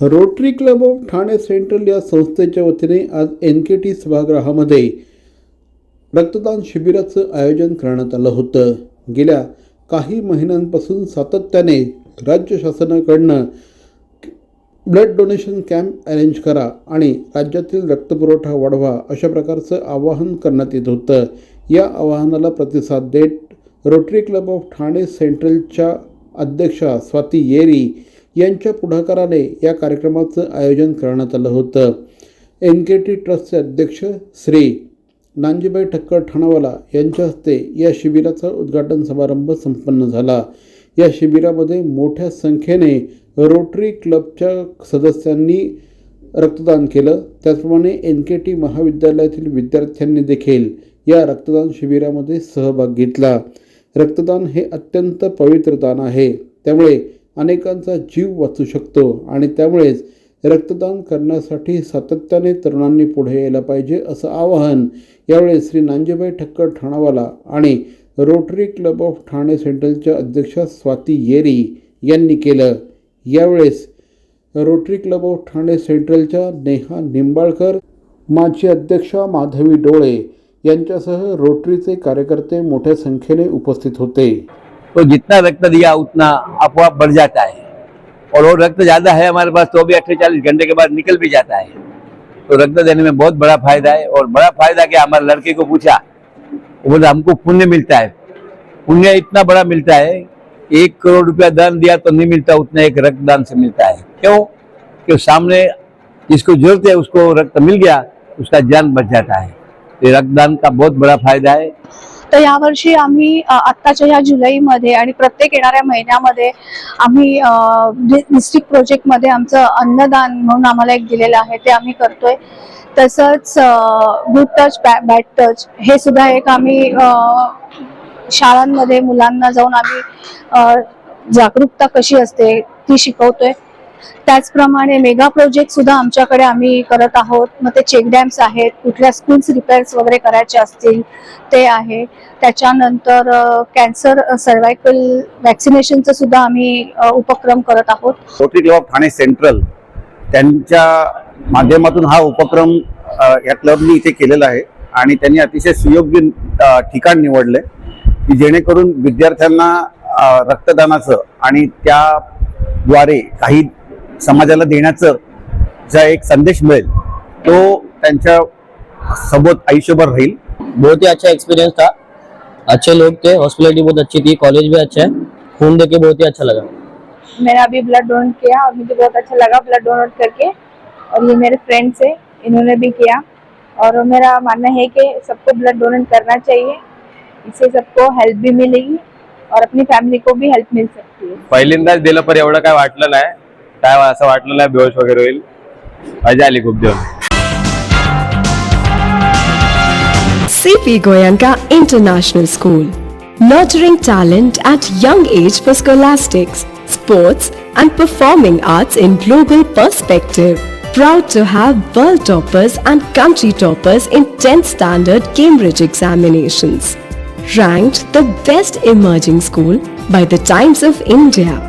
Rotary club of Thane central या संस्थेच्या वतीने आज एन के टी सभागृहामध्ये रक्तदान शिबिराचं आयोजन करण्यात आलं होतं. गेल्या काही महिन्यांपासून सातत्याने राज्य शासनाकडनं ब्लड डोनेशन कॅम्प अरेंज करा आणि राज्यातील रक्तपुरवठा वाढवा अशा प्रकारचं आवाहन करण्यात येत होतं. या आवाहनाला प्रतिसाद देत रोटरी क्लब ऑफ ठाणे सेंट्रलच्या अध्यक्षा स्वाती येरी यांच्या पुढाकाराने या कार्यक्रमाचं आयोजन करण्यात आलं होतं. एन के टी ट्रस्टचे अध्यक्ष श्री नांजीबाई ठक्कर ठाणावाला यांच्या हस्ते या शिबिराचा उद्घाटन समारंभ संपन्न झाला. या शिबिरामध्ये मोठ्या संख्येने रोटरी क्लबच्या सदस्यांनी रक्तदान केलं. त्याचप्रमाणे एन के टी महाविद्यालयातील विद्यार्थ्यांनी देखील या रक्तदान शिबिरामध्ये सहभाग घेतला. रक्तदान हे अत्यंत पवित्र दान आहे. त्यामुळे अनेकांचा जीव वाचू शकतो आणि त्यामुळेच रक्तदान करण्यासाठी सातत्याने तरुणांनी पुढे यायला पाहिजे असं आवाहन यावेळी श्री नांजेबाई ठक्कर ठाणावाला आणि रोटरी क्लब ऑफ ठाणे सेंट्रलच्या अध्यक्षा स्वाती येरी यांनी केलं. यावेळेस रोटरी क्लब ऑफ ठाणे सेंट्रलच्या नेहा निंबाळकर माजी अध्यक्षा माधवी डोळे यांच्यासह रोटरीचे कार्यकर्ते मोठ्या संख्येने उपस्थित होते. तो जितना रक्त दिया उतना अपवाप बढ़ जाता है। और वो रक्त ज़्यादा है हमारे पास तो भी अट्ठाईस घंटे के बाद निकल भी जाता है। तो रक्त देने में बहुत बड़ा फ़ायदा है और बड़ा फ़ायदा क्या हमारे लड़के को पूछा। वो बोला, हमको पुण्य मिलता है। पुण्य इतना बड़ा मिलता है, एक करोड़ रुपया दान दिया तो नहीं मिलता, उतना एक रक्तदान से मिलता है। क्यों? कि सामने जिसको ज़रूरत है उसको रक्त मिल गया, उसका जान बच जाता है। तो ये रक्तदान का बहुत बड़ा फ़ायदा है। तर यावर्षी आम्ही आत्ताच्या ह्या जुलैमध्ये आणि प्रत्येक येणाऱ्या महिन्यामध्ये आम्ही डिस्ट्रिक्ट प्रोजेक्टमध्ये आमचं अन्नदान म्हणून आम्हाला एक दिलेलं आहे ते आम्ही करतोय. तसंच गुड टच बॅड टच हे सुद्धा एक आम्ही शाळांमध्ये मुलांना जाऊन आम्ही जागरूकता कशी असते ती शिकवतोय. त्याचप्रमाणे मेगा प्रोजेक्ट सुद्धा आमच्याकडे आम्ही करत आहोत. मग ते चेक डॅम्स आहेत कुठल्या स्कूल्स रिपेअर्स वगैरे करायचे असतील ते आहे. त्याच्यानंतर कॅन्सर सर्वायकल वॅक्सिनेशनचं सुद्धा आम्ही उपक्रम करत आहोत. रोटरी क्लब ठाणे सेंट्रल त्यांच्या माध्यमातून हा उपक्रम या क्लबनी इथे केलेला आहे आणि त्यांनी अतिशय सुयोग्य ठिकाण निवडले की जेणेकरून विद्यार्थ्यांना रक्तदानाचं आणि त्याद्वारे काही समाजाला देण्याचं जा एक संदेश मिळेल तो त्यांच्यासोबत आयुष्यभर राहील. बहुत ही अच्छा एक्सपीरियंस था. अच्छे लोग थे हॉस्पिटलिटी बहुत अच्छी थी कॉलेज भी अच्छा है. खून देके बहुत ही अच्छा लगा. मैंने अभी ब्लड डोनेट किया और मुझे बहुत अच्छा लगा ब्लड डोनेट करके. और ये मेरे फ्रेंड्स हैं इन्होंने भी किया. और मेरा मानना है कि सबको ब्लड डोनेट करना चाहिए. इससे सबको हेल्प भी मिलेगी और अपनी फैमिली को भी हेल्प मिल सकती है. पहिल्यांदाच दिलं पण एवढं काय वाटलं नाही. काय असं वाटलं नाही बेहोश वगैरे होईल मजा आली खूप दिवस CP Goyanka International School. Nurturing talent at young age for scholastics, sports, and performing arts in global perspective. Proud to have world toppers and country toppers in 10th standard Cambridge examinations. Ranked the best emerging school by the Times of India